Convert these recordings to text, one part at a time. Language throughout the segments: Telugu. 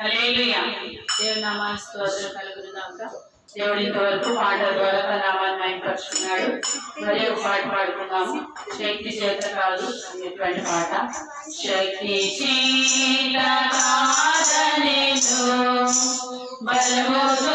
హల్లెలూయా. దేవుని స్తోత్రం కలుగును గాక దేవుడి ఇంతవరకు పాటల ద్వారా తన నామాన్ని మైపరుచుకున్నాడు మరి ఒక పాట పాడుకున్నాము శక్తి చేత కాదు అనేటువంటి పాట. శక్తి చేత కాదనేదో బలముతో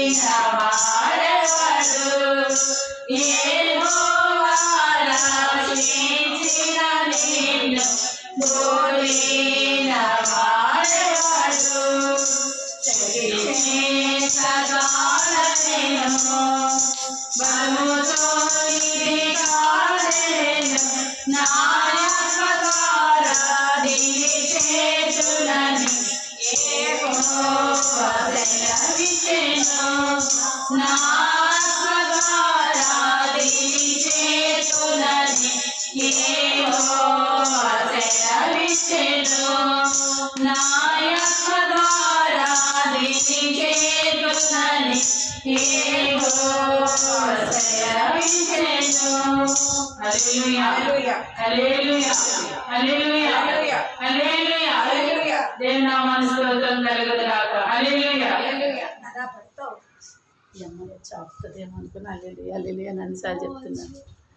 సదానను బలముతో ఇది కాదెను నాయక దేవుని స్తోత్రం అనుకుని అల్లెలు అల్లెలు అని సార్ చెప్తున్నాను